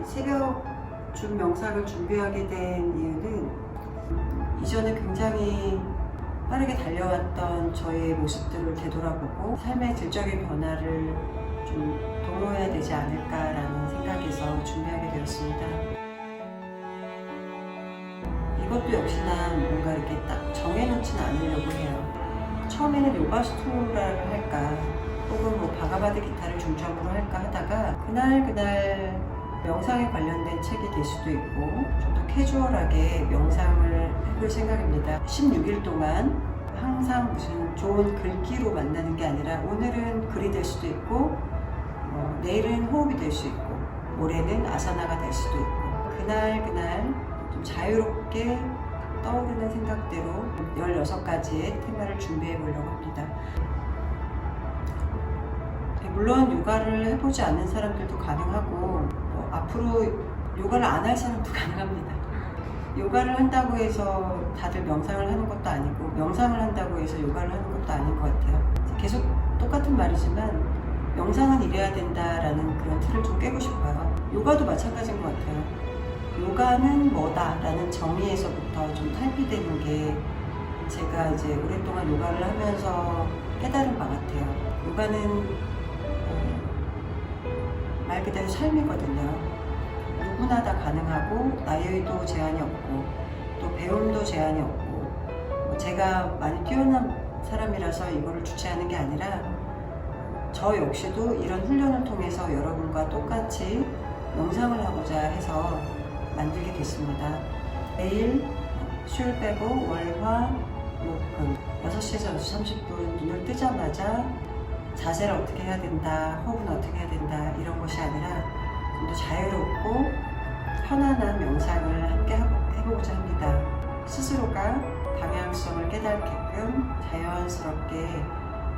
이 새벽 준 명상을 준비하게 된 이유는 이전에 굉장히 빠르게 달려왔던 저의 모습들을 되돌아보고 삶의 질적인 변화를 좀 도모해야 되지 않을까라는 생각에서 준비하게 되었습니다. 이것도 역시나 뭔가 이렇게 딱 정해놓지는 않으려고 해요. 처음에는 요가 스토라를 할까 혹은 뭐 바가바드 기타를 중점으로 할까 하다가 그날 그날 명상에 관련된 책이 될 수도 있고 좀 더 캐주얼하게 명상을 해볼 생각입니다. 16일 동안 항상 무슨 좋은 글귀로 만나는 게 아니라 오늘은 글이 될 수도 있고 어, 내일은 호흡이 될 수 있고 모레는 아사나가 될 수도 있고 그날 그날 좀 자유롭게 떠오르는 생각대로 16가지의 테마를 준비해 보려고 합니다. 네, 물론 요가를 해보지 않는 사람들도 가능하고 뭐 앞으로 요가를 안 할 사람도 가능합니다. 요가를 한다고 해서 다들 명상을 하는 것도 아니고 명상을 한다고 해서 요가를 하는 것도 아닌 것 같아요. 계속 똑같은 말이지만 명상은 이래야 된다라는 그런 틀을 좀 깨고 싶어요. 요가도 마찬가지인 것 같아요. 요가는 뭐다라는 정의에서부터 좀 탈피되는 게 제가 이제 오랫동안 요가를 하면서 깨달은 바 같아요. 요가는 어, 말 그대로 삶이거든요. 누구나 다 가능하고 나이도 제한이 없고 또 배움도 제한이 없고 뭐 제가 많이 뛰어난 사람이라서 이거를 주최하는 게 아니라 저 역시도 이런 훈련을 통해서 여러분과 똑같이 명상을 하고자 해서 만들게 됐습니다. 매일 술 빼고 월화 목금 6시에서 6시 30분 눈을 뜨자마자 자세를 어떻게 해야 된다, 호흡은 어떻게 해야 된다 이런 것이 아니라 좀 더 자유롭고 편안한 명상을 함께 해보고자 합니다. 스스로가 방향성을 깨닫게끔 자연스럽게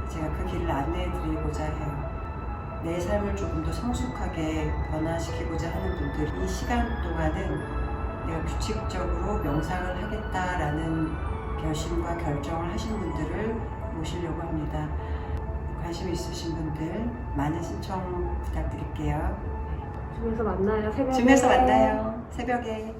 제가 그 길을 안내해 드리고자 해요. 내 삶을 조금 더 성숙하게 변화시키고자 하는 분들 이 시간 동안은 내가 규칙적으로 명상을 하겠다라는 결심과 결정을 하신 분들을 모시려고 합니다. 관심 있으신 분들 많은 신청 부탁드릴게요. 줌에서 만나요. 새벽에. 줌에서 만나요. 새벽에.